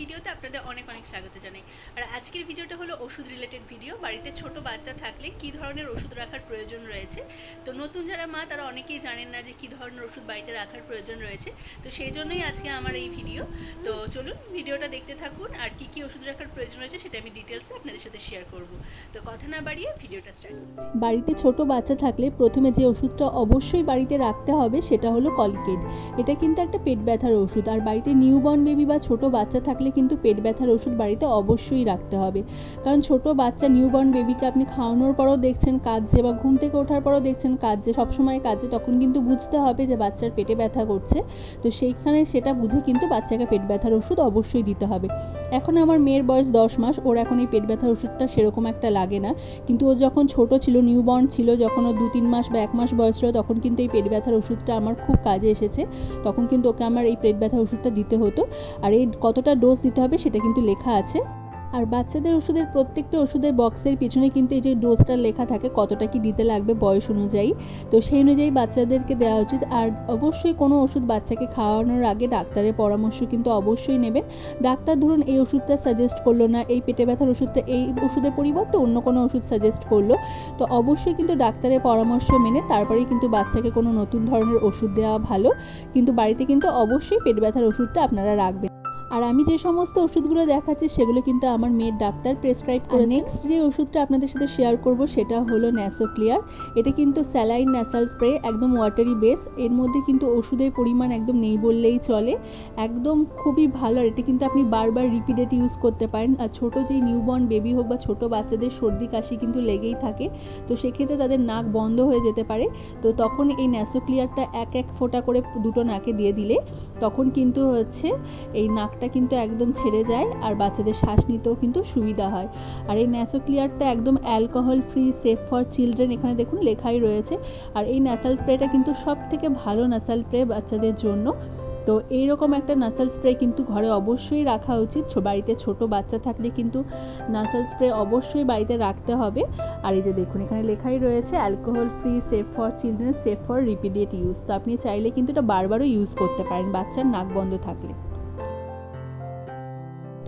ভিডিওতে আপনাদের অনেক অনেক স্বাগত জানাই। আর আজকের ভিডিওটা হলো ওষুধ রিলেটেড ভিডিও বাড়িতে ছোট বাচ্চা থাকলে কি ধরনের ওষুধ রাখার প্রয়োজন রয়েছে? তো নতুন যারা মা, তারা অনেকেই জানেন না যে কি ধরনের ওষুধ বাড়িতে রাখার প্রয়োজন রয়েছে। তো সেই জন্যই আজকে আমার এই ভিডিও তো চলুন ভিডিওটা দেখতে থাকুন আর কি কি ওষুধ রাখার প্রয়োজন রয়েছে সেটা আমি ডিটেলসে আপনাদের সাথে শেয়ার করব। তো কথা না বাড়িয়ে ভিডিওটা স্টার্ট বাড়িতে ছোট বাচ্চা থাকলে প্রথমে যে ওষুধটা অবশ্যই বাড়িতে রাখতে হবে সেটা হলো কলিকেট। এটা কিন্তু একটা পেট ব্যথার ওষুধ। আর বাড়িতে নিউবর্ন বেবি বা ছোট বাচ্চা থাকলে কিন্তু পেট ব্যথার ওষুধ বাড়িতে অবশ্যই রাখতে হবে। কারণ ছোট বাচ্চা নিউবর্ন বেবিকে আপনি খাওয়ানোর পরও দেখছেন, কাঁদছে বা ঘুম থেকে ওঠার পরও দেখছেন কাঁদছে, সবসময় কাজে তখন কিন্তু বুঝতে হবে যে বাচ্চার পেটে ব্যথা করছে। তো সেইখানে সেটা বুঝে কিন্তু বাচ্চাকে পেট ব্যথার ওষুধ অবশ্যই দিতে হবে। এখন আমার মেয়ের বয়স দশ মাস, ওর এখন এই পেট ব্যথার ওষুধটা সেরকম একটা লাগে না। কিন্তু ও যখন ছোট ছিল নিউবর্ন ছিল, যখন ও দু তিন মাস বা এক মাস বয়স ছিল, তখন কিন্তু এই পেট ব্যথার ওষুধটা আমার খুব কাজে এসেছে। তখন কিন্তু ওকে আমার এই পেট ব্যথার ওষুধটা দিতে হতো। আর এই কতটা ডোজ দিতে হবে, সেটা কিন্তু লেখা আছে। আর বাচ্চাদের ওষুধের, প্রত্যেকটা ওষুধের বক্সের পিছনে কিন্তু এই যে ডোজটা লেখা থাকে, কতটা কি দিতে লাগবে বয়স অনুযায়ী। তো সেই অনুযায়ী বাচ্চাদেরকে দেওয়া উচিত। আর অবশ্যই কোনো ওষুধ বাচ্চাকে খাওয়ানোর আগে ডাক্তারের পরামর্শ কিন্তু অবশ্যই নেবেন। ডাক্তার ধরুন এই ওষুধটা সাজেস্ট করল না, এই পেটে ব্যথার ওষুধটা, এই ওষুধের পরিবর্তে অন্য কোনো ওষুধ সাজেস্ট করল। তো অবশ্যই কিন্তু ডাক্তারের পরামর্শ মেনে তারপরেই কিন্তু বাচ্চাকে কোনো নতুন ধরনের ওষুধ দেওয়া ভালো। কিন্তু বাড়িতে কিন্তু অবশ্যই পেট ব্যথার ওষুধটা আপনারা রাখবেন। আমি যে সমস্ত ওষুধগুলো দেখাচ্ছি সেগুলো কিন্তু আমার মেয়ের ডাক্তার প্রেসক্রাইব করে নেক্সট যে ওষুধটা আপনাদের সাথে শেয়ার করব সেটা হলো ন্যাসো ক্লিয়ার এটা কিন্তু স্যালাইন ন্যাসাল স্প্রে একদম ওয়াটারি বেস এর মধ্যে কিন্তু ওষুধের পরিমাণ একদম নেই বললেই চলে। একদম খুবই ভালো আর এটা কিন্তু আপনি বারবার রিপিটেড ইউজ করতে পারেন। আর ছোটো যেই নিউবর্ন বেবি হোক বা ছোটো বাচ্চাদের সর্দি কাশি কিন্তু লেগেই থাকে। তো সেক্ষেত্রে তাদের নাক বন্ধ হয়ে যেতে পারে। তো তখন এই ন্যাসো ক্লিয়ারটা এক এক ফোঁটা করে দুটো নাকে দিয়ে দিলে তখন কিন্তু হচ্ছে এই নাকটা কিন্তু একদম ছেড়ে যায় আর বাচ্চাদের শ্বাস নিতেও কিন্তু সুবিধা হয়। আর এই ন্যাসো ক্লিয়ারটা একদম alcohol free safe for children এখানে দেখুন লেখাই রয়েছে। আর এই ন্যাসাল স্প্রেটা কিন্তু সব থেকে ভালো ন্যাসাল স্প্রে বাচ্চাদের জন্য। তো এইরকম একটা নাসাল স্প্রে কিন্তু ঘরে অবশ্যই রাখা উচিত। বাড়িতে ছোট বাচ্চা থাকলে কিন্তু নাসাল স্প্রে অবশ্যই বাড়িতে রাখতে হবে। আর এই যে দেখুন এখানে লেখাই রয়েছে alcohol free safe for children safe for repeated use তো আপনি চাইলে কিন্তু এটা বারবারও ইউজ করতে পারেন বাচ্চার নাক বন্ধ থাকলে।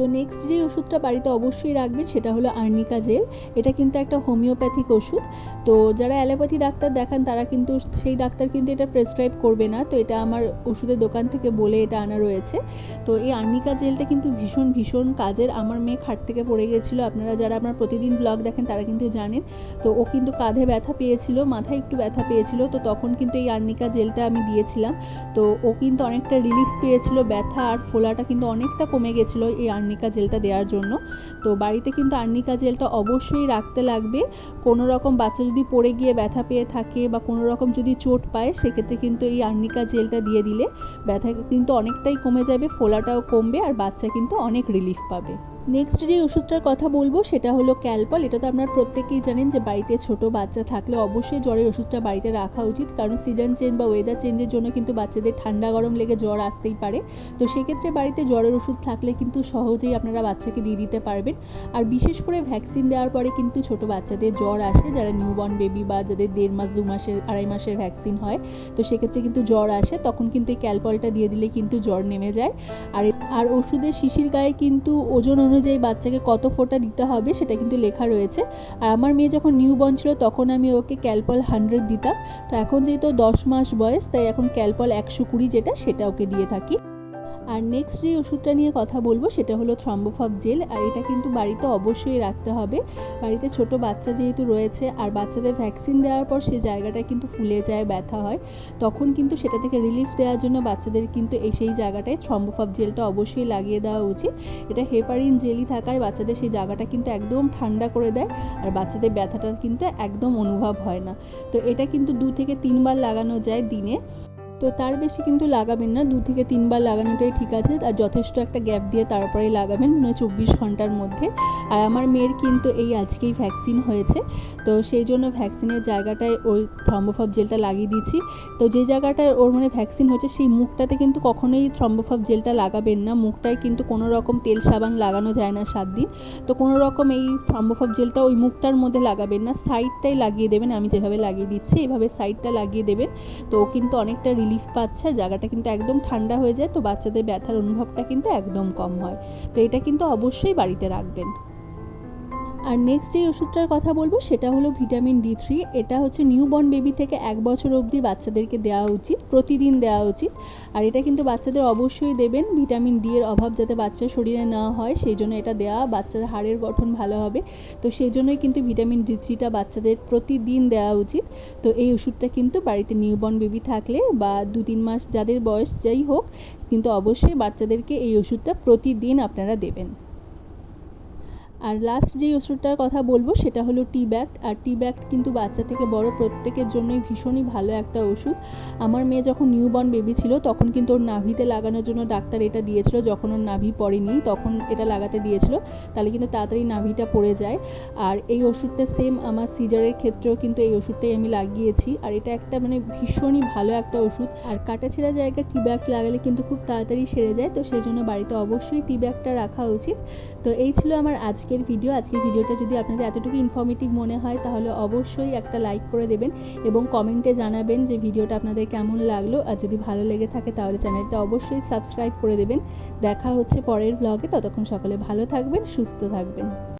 তো নেক্সট যে ওষুধটা বাড়িতে অবশ্যই রাখবেন সেটা হলো আর্নিকা জেল। এটা কিন্তু একটা হোমিওপ্যাথিক ওষুধ। তো যারা অ্যালোপ্যাথি ডাক্তার দেখান, তারা কিন্তু সেই ডাক্তার কিন্তু এটা প্রেসক্রাইব করবে না। তো এটা আমার ওষুধের দোকান থেকে বলে এটা আনা রয়েছে। তো এই আর্নিকা জেলটা কিন্তু ভীষণ ভীষণ কাজের। আমার মেয়ে খাট থেকে পড়ে গেছিল। আপনারা যারা আমার প্রতিদিন ব্লগ দেখেন, তারা কিন্তু জানেন। তো ও কিন্তু কাঁধে ব্যথা পেয়েছিল, মাথায় একটু ব্যথা পেয়েছিল। তো তখন কিন্তু এই আর্নিকা জেলটা আমি দিয়েছিলাম। তো ও কিন্তু অনেকটা রিলিফ পেয়েছিল। ব্যথা আর ফোলাটা কিন্তু অনেকটা কমে গেছিল এই আর্নিকা জেলটা দেওয়ার জন্য। তো বাড়িতে কিন্তু আর্নিকা জেলটা অবশ্যই রাখতে লাগবে। কোনো রকম বাচ্চা যদি পড়ে গিয়ে ব্যথা পেয়ে থাকে বা কোনো রকম যদি চোট পায়, সেক্ষেত্রে কিন্তু এই আর্নিকা জেলটা দিয়ে দিলে ব্যথা কিন্তু অনেকটাই কমে যাবে, ফোলাটাও কমবে আর বাচ্চা কিন্তু অনেক রিলিফ পাবে। নেক্সট যে ওষুধটার কথা বলব, সেটা হলো ক্যালপল এটা তো আপনারা প্রত্যেকেই জানেন যে বাড়িতে ছোট বাচ্চা থাকলে অবশ্যই জ্বরের ওষুধটা বাড়িতে রাখা উচিত। কারণ সিজন চেঞ্জ বা ওয়েদার চেঞ্জের জন্য কিন্তু বাচ্চাদের ঠান্ডা, গরম লেগে জ্বর আসতেই পারে। তো সেক্ষেত্রে বাড়িতে জ্বরের ওষুধ থাকলে কিন্তু সহজেই আপনারা বাচ্চাকে দিয়ে দিতে পারবেন। আর বিশেষ করে ভ্যাকসিন দেওয়ার পরে কিন্তু ছোট বাচ্চাদের জ্বর আসে। যারা নিউবর্ন বেবি বা যাদের দেড় মাস, দু মাসের, আড়াই মাসের ভ্যাকসিন হয়, তো সেক্ষেত্রে কিন্তু জ্বর আসে। তখন কিন্তু এই ক্যালপলটা দিয়ে দিলে কিন্তু জ্বর নেমে যায়। আর আর ওষুধের শিশির গায়ে কিন্তু ওজন অনুযায়ী বাচ্চাকে কত ফোঁটা দিতে হবে সেটা কিন্তু লেখা রয়েছে। আর আমার মেয়ে যখন নিউ বর্ন ছিল তখন আমি ওকে ক্যালপল হান্ড্রেড দিতাম। তো এখন যেহেতু দশ মাস বয়স, তাই এখন ক্যালপল একশো কুড়ি যেটা, সেটা ওকে দিয়ে থাকি। আর নেক্সট যে ওষুধটা নিয়ে কথা বলব সেটা হলো থ্রম্বোফাব জেল আর এটা কিন্তু বাড়িতে অবশ্যই রাখতে হবে। বাড়িতে ছোট বাচ্চা যেহেতু রয়েছে, আর বাচ্চাদের ভ্যাকসিন দেওয়ার পর সে জায়গাটা কিন্তু ফুলে যায়, ব্যথা হয়, তখন কিন্তু সেটা থেকে রিলিফ দেওয়ার জন্য বাচ্চাদের কিন্তু এই সেই জায়গাটায় থ্রম্বোফাব জেলটা অবশ্যই লাগিয়ে দেওয়া উচিত। এটা হেপারিন জেলি থাকায় বাচ্চাদের সেই জায়গাটা কিন্তু একদম ঠান্ডা করে দেয়, আর বাচ্চাদের ব্যথাটা কিন্তু একদম অনুভব হয় না। তো এটা কিন্তু দু থেকে তিনবার লাগানো যায় দিনে। তো তার বেশি কিন্তু লাগাবেন না দু থেকে তিনবার লাগানোটাই ঠিক আছে, আর যথেষ্ট একটা গ্যাপ দিয়ে তারপরেই লাগাবেন মানে চব্বিশ ঘণ্টার মধ্যে। আর আমার মেয়ের কিন্তু এই আজকেই ভ্যাকসিন হয়েছে, তো সেই জন্য ভ্যাকসিনের জায়গাটায় ওই থ্রম্বোফাব জেলটা লাগিয়ে দিচ্ছি। তো যে জায়গাটায় ওর মানে ভ্যাকসিন হয়েছে, সেই মুখটাতে কিন্তু কখনোই থ্রম্বোফাব জেলটা লাগাবেন না। মুখটায় কিন্তু কোনো রকম তেল সাবান লাগানো যায় না সাত দিন। তো কোনো রকম এই থ্রম্বোফাব জেলটা ওই মুখটার মধ্যে লাগাবেন না, সাইডটাই লাগিয়ে দেবেন, আমি যেভাবে লাগিয়ে দিচ্ছি, এভাবে সাইডটা লাগিয়ে দেবেন। তো কিন্তু অনেকটা রিলিফ পাচ্ছে, আর জায়গাটা কিন্তু একদম ঠান্ডা হয়ে যায়, তো বাচ্চাদের ব্যথার অনুভবটা কিন্তু একদম কম হয়। তো এটা কিন্তু অবশ্যই বাড়িতে রাখবেন। আর নেক্সট যে ওষুধটার কথা বলব, সেটা হলো ভিটামিন ডি থ্রি এটা হচ্ছে নিউবর্ন বেবি থেকে এক বছর অবধি বাচ্চাদেরকে দেওয়া উচিত, প্রতিদিন দেওয়া উচিত। আর এটা কিন্তু বাচ্চাদের অবশ্যই দেবেন ভিটামিন ডি এর অভাব যাতে বাচ্চার শরীরে না হয়, সেই জন্য এটা দেওয়া, বাচ্চার হাড়ের গঠন ভালো হবে। তো সেই জন্যই কিন্তু ভিটামিন ডি থ্রিটা বাচ্চাদের প্রতিদিন দেওয়া উচিত। তো এই ওষুধটা কিন্তু বাড়িতে নিউবর্ন বেবি থাকলে বা দু তিন মাস যাদের বয়স যাই হোক, কিন্তু অবশ্যই বাচ্চাদেরকে এই ওষুধটা প্রতিদিন আপনারা দেবেন। আর লাস্ট যেই ওষুধটার কথা বলব, সেটা হলো টি ব্যাগ আর টি ব্যাগ কিন্তু বাচ্চা থেকে বড় প্রত্যেকের জন্যই ভীষণই ভালো একটা ওষুধ। আমার মেয়ে যখন নিউবর্ন বেবি ছিল, তখন কিন্তু ওর নাভিতে লাগানোর জন্য ডাক্তার এটা দিয়েছিল। যখন ওর নাভি পড়েনি, তখন এটা লাগাতে দিয়েছিল। তাহলে কিন্তু তাড়াতাড়ি নাভিটা পড়ে যায়। আর এই ওষুধটা সেম আমার সিজারের ক্ষেত্রেও কিন্তু এই ওষুধটাই আমি লাগিয়েছি। আর এটা একটা মানে ভীষণই ভালো একটা ওষুধ। আর কাটা ছেঁড়া জায়গায় টি ব্যাগ লাগালে কিন্তু খুব তাড়াতাড়ি সেরে যায়। তো সেই জন্য বাড়িতে অবশ্যই টি ব্যাগটা রাখা উচিত। তো এই ছিল আমার আজকের ভিডিও আজকের ভিডিওটা যদি আপনাদের এতটুকু ইনফর্মেটিভ মনে হয়, তাহলে অবশ্যই একটা লাইক করে দেবেন এবং কমেন্টে জানাবেন যে ভিডিওটা আপনাদের কেমন লাগল। আর যদি ভালো লেগে থাকে, তাহলে চ্যানেলটা অবশ্যই সাবস্ক্রাইব করে দেবেন। দেখা হচ্ছে পরের ব্লগে ততক্ষণ সকলে ভালো থাকবেন, সুস্থ থাকবেন।